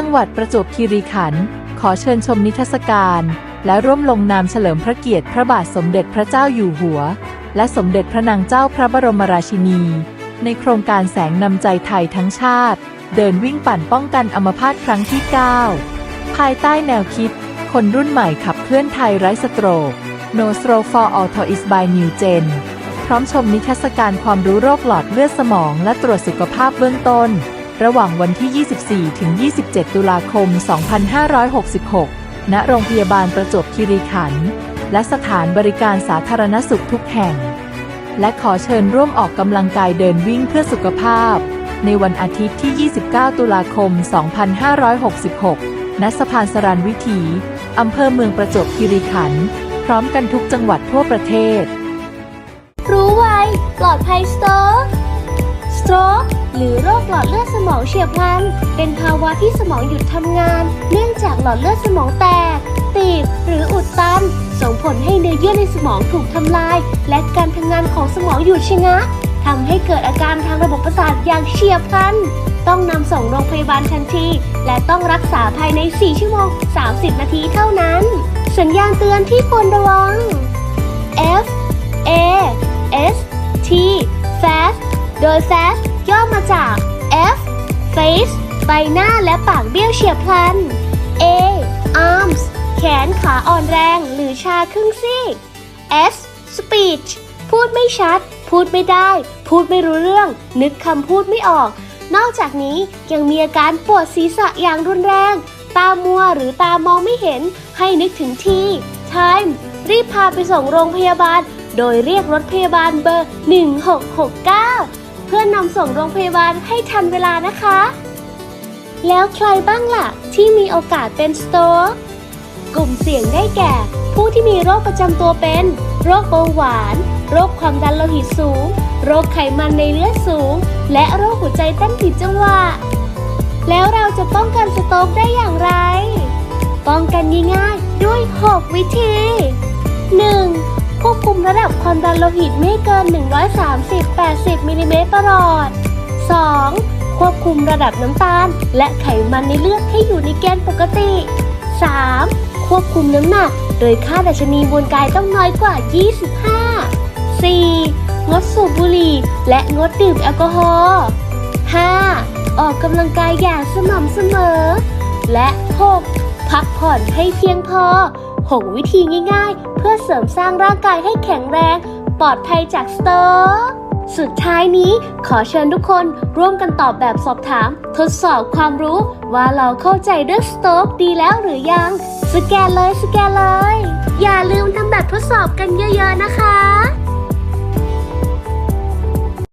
จังหวัดประจวบคีรีขันธ์ขอเชิญชมนิทรรศการ และร่วมลงนามเฉลิมพระเกียรติพระบาทสมเด็จพระเจ้าอยู่หัว และสมเด็จพระนางเจ้าพระบรมราชินี ในโครงการแสงนำใจไทยทั้งชาติ เดินวิ่งปั่นป้องกันอัมพาตครั้งที่ 9 ภายใต้แนวคิด คนรุ่นใหม่ขับเคลื่อนไทยไร้สโตรก No Stroke for Autism by New Gen พร้อมชมนิทรรศการความรู้โรคหลอดเลือดสมองและตรวจสุขภาพเบื้องต้น ระหว่างวันที่ 24 ถึง 27 ตุลาคม 2566 ณ โรงพยาบาลประจวบคีรีขันธ์ และสถานบริการสาธารณสุขทุกแห่ง และขอเชิญร่วมออกกำลังกายเดินวิ่งเพื่อสุขภาพ ในวันอาทิตย์ที่ 29 ตุลาคม 2566 ณ สะพานสรานวิถี อำเภอเมืองประจวบคีรีขันธ์ พร้อมกันทุกจังหวัดทั่วประเทศ รู้ไวปลอดภัยสโตรกสโตรก หลอดเลือดสมองเฉียบพลัน เป็นภาวะที่สมองหยุดทำงาน เนื่องจากหลอดเลือดสมองแตก ตีบ หรืออุดตัน ส่งผลให้เนื้อเยื่อในสมองถูกทำลาย และการทำงานของสมองหยุดชะงักทำให้เกิดอาการทางระบบประสาทอย่างเฉียบพลัน ต้องนำส่งโรงพยาบาลทันที และต้องรักษาภายใน 4 ชั่วโมง 30 นาทีเท่านั้น สัญญาณเตือนที่ควรระวัง F A S T fast โดย fast ย่อมาจาก F face ใบหน้าและปากเบี้ยวเฉียบพลัน A arms แขนขาอ่อนแรงหรือชาครึ่งซีก S speech พูดไม่ชัด พูดไม่ได้ พูดไม่รู้เรื่อง นึกคำพูดไม่ออก นอกจากนี้ยังมีอาการปวดศีรษะอย่างรุนแรง ตามัวหรือตามองไม่เห็น ให้นึกถึงที่ time รีบพาไปส่งโรงพยาบาล โดยเรียกรถพยาบาลเบอร์ 1669 เพื่อนนำส่งโรงพยาบาลให้ทันเวลานะคะ แล้วใครบ้างล่ะ ที่มีโอกาสเป็นสโตรกกลุ่มเสี่ยงได้แก่ ผู้ที่มีโรคประจำตัวเป็น โรคเบาหวาน โรคความดันโลหิตสูง โรคไขมันในเลือดสูง และโรคหัวใจเต้นผิดจังหวะแล้วเราจะป้องกันสโตรกได้อย่างไร ป้องกันง่ายๆด้วย 6 วิธี 1. ควบคุมระดับความดันโลหิตไม่ให้เกิน 130-80มิลลิเมตรประหลอด 2. ควบคุมระดับน้ำตาล และไขมันในเลือดให้อยู่ในเกณฑ์ปกติ 3. ควบคุมน้ำหนัก โดยค่าดัชนีมวลกายต้องน้อยกว่า 25 4. งดสูบบุหรี่และงดดื่มแอลกอฮอล์ 5. ออกกำลังกายอย่างสม่ำเสมอ และ 6. พักผ่อนให้เพียงพอ 6 วิธีง่ายๆ เพื่อเสริมสร้างร่างกายให้แข็งแรง ปลอดภัยจากสเตรกสุดท้ายนี้ขอเชิญทุกคนร่วมกันตอบแบบสอบถาม ทดสอบความรู้ว่าเราเข้าใจเรื่องสโตรกดีแล้วหรือยัง สแกนเลยสแกนเลย อย่าลืมทำแบบทดสอบกันเยอะๆนะคะ